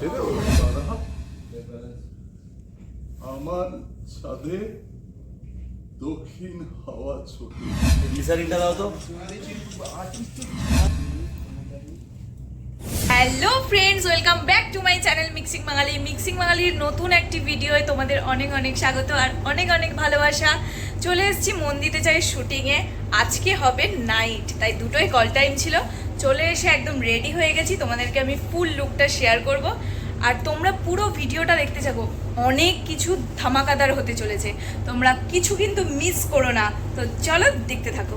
সেরে তারা আমার ছাদে দক্ষিণ হাওয়া ছোটে গ্লিসারিনটা দাও তো hello friends welcome back to my channel mixing Bangali mixing বাঙালির নতুন একটি ভিডিওয় তোমাদের অনেক অনেক স্বাগত আর অনেক অনেক ভালোবাসা। চলে এসেছি মন দিতে চাই শুটিংয়ে আজকে হবে নাইট তাই দুটোই কল টাইম ছিল। চলে এসে একদম রেডি হয়ে গেছি। তোমাদেরকে আমি ফুল লুকটা শেয়ার করব। আর তোমরা পুরো ভিডিওটা দেখতে থাকো। অনেক কিছু ধামাকাদার হতে চলেছে। তোমরা কিছু কিন্তু মিস করো না। তো চলো দেখতে থাকো।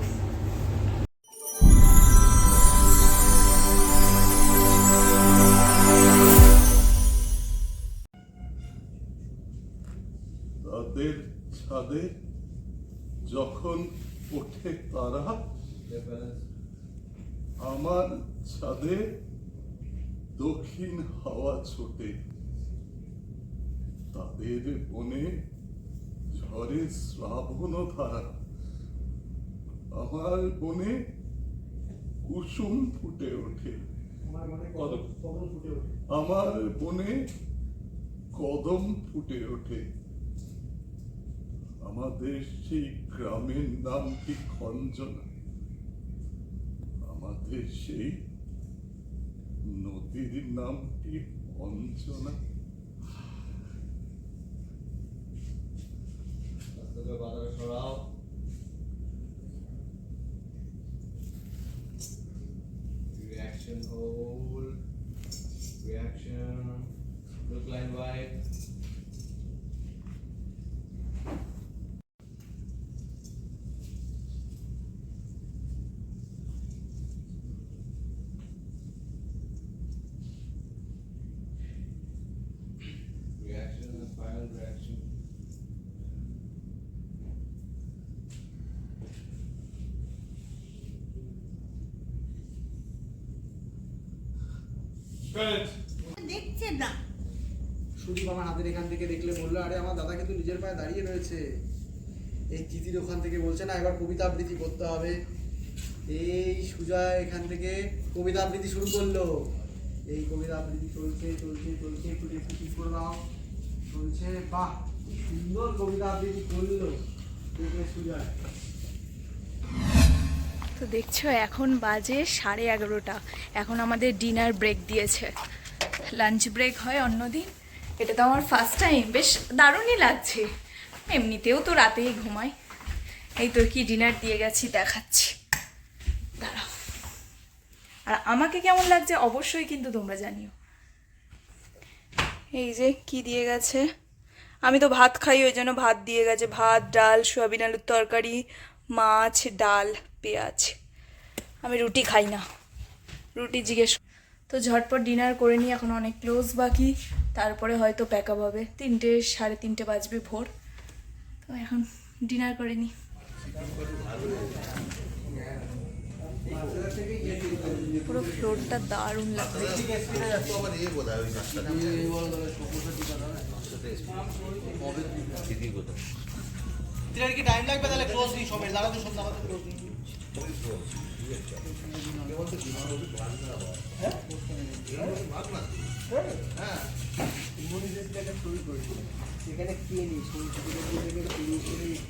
আমার ছাদে দক্ষিণ হাওয়া ছোটে। তাদের বনে ঝড়ে শ্রাবণ ধারা আমার বনে কুসুম ফুটে ওঠে। আমার বনে কদম ফুটে ওঠে। আমাদের সেই গ্রামের নাম কি খঞ্জনা? আমাদের সেই নদীর নাম কি অঞ্জনা সরাও। দেখছে না। সুদীপ আমার হাতের এখান থেকে দেখলে বলল আরে আমার দাদা কিন্তু নিজের পায়ে দাঁড়িয়ে রয়েছে। এই তিতির ওখান থেকে বলছে না এবার কবিতা আবৃত্তি করতে হবে। এই সুজয় এখান থেকে কবিতা আবৃত্তি শুরু করল। এই কবিতা আবৃত্তি চলছে চলছে চলছে একটু একটু ঠিক করে দাও। চলছে বাহ সুন্দর কবিতা আবৃত্তি করল। দেখলে সুজয় তো দেখছ, এখন বাজে সাড়ে এগারোটা। এখন আমাদের ডিনার ব্রেক দিয়েছে। লাঞ্চ ব্রেক হয় অন্যদিন। এটা তো আমার ফার্স্ট টাইম বেশ দারুণই লাগছে। এমনিতেও তো রাতেই ঘুমাই। এই তো কি ডিনার দিয়ে গেছি, দেখাচ্ছি। দাঁড়াও। আর আমাকে কেমন লাগছে অবশ্যই কিন্তু তোমরা জানিও। এই যে কি দিয়ে গেছে? আমি তো ভাত খাই, ওই জন্য ভাত দিয়ে গেছে। ভাত, ডাল, সোয়াবিন, আলুর তরকারি মাছ, ডাল, পেঁয়াজ। আমি রুটি খাই না। রুটি জিজ্ঞেস তো ঝটপট ডিনার করে নিই, এখন অনেক ক্লোজ বাকি। তারপরে হয়তো প্যাক আপ হবে। তিনটে, সাড়ে তিনটে বাজবে ভোর। তো এখন ডিনার করে নিই। পুরো ফ্লোরটা দারুণ লাগবে। কি টাইম লাগবে তাহলে ক্লোজ দিই সবাই দাঁড়া তো সব দাঁড়া তো ক্লোজ নেই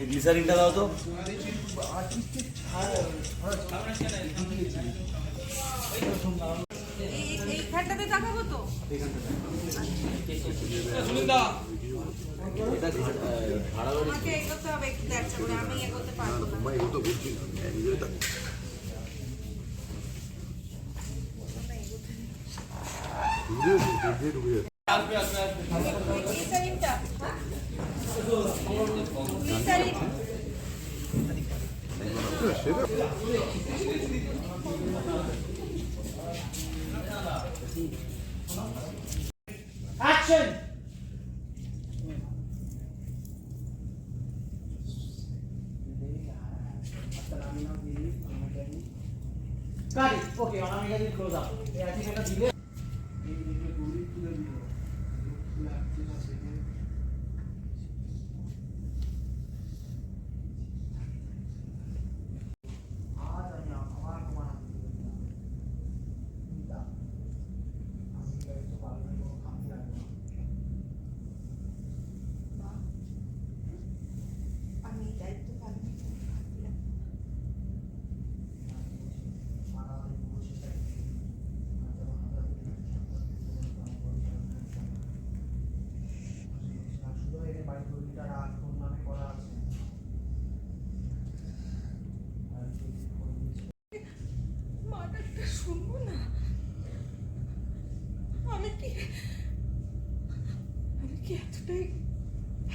গ্লিসারিনটা দাও তো। এইখানটাতে। দেখাবো তো এটা ভাড়া আমাকে এগোতে হবে একটু দেখছে করে আমি এগোতে পারব না। গ্লিসারিনটা গ্লিসারিন অ্যাকশন গাড়ি ওকে অনামিকা দিন ক্লোজ আপ এই আজকে এটা দিলে কি আমি কি এতটাই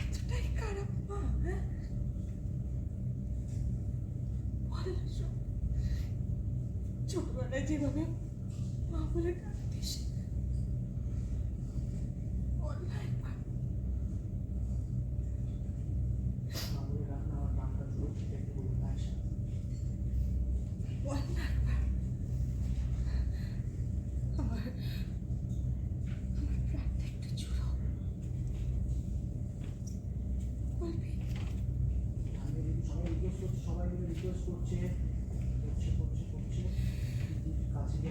এতটাই খারাপ মা হ্যাঁ? ছোটবেলায় যেভাবে মা বলে কাঁদতে ডাকতিস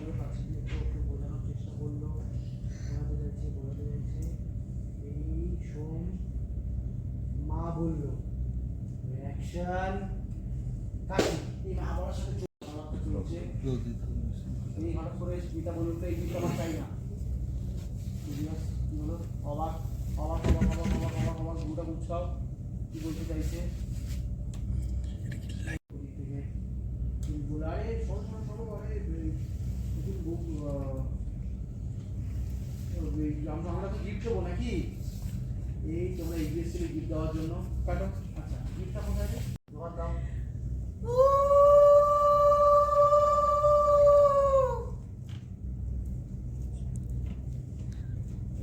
গেল কাছে ওকে বোঝানোর চেষ্টা করল বোঝাতে যাচ্ছে বোঝাতে যাচ্ছে এই শোন মা বলল অ্যাকশন কাশি এই মা বলার সাথে হঠাৎ করে গীতা বলুন তো এই গীতা আমার চাই না অবাক অবাক অবাক অবাক অবাক অবাক অবাক বুঝকাও কি বলতে চাইছে বলে, আরে শোনো শোনো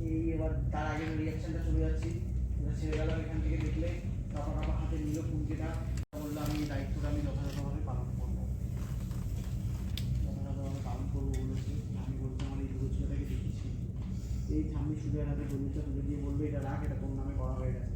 এই, এবার তার আগে রিয়াকশনটা চলে যাচ্ছি। ছেড়ে গেলাম এখান থেকে দেখলে। তারপর আমার হাতে নিল কুঞ্চিটা বললাম আমি দায়িত্বটা আমি যথাযথভাবে পালন করব যথাযথভাবে পালন করব বলেছি আমি বলছি আমার এই দুটো ছেলেটাকে দেখেছি এই ঠাম্মি সুদের হাতে দলিলটা তুলে দিয়ে বলবে, এটা রাখ, এটা কোন নামে করা হয়ে গেছে?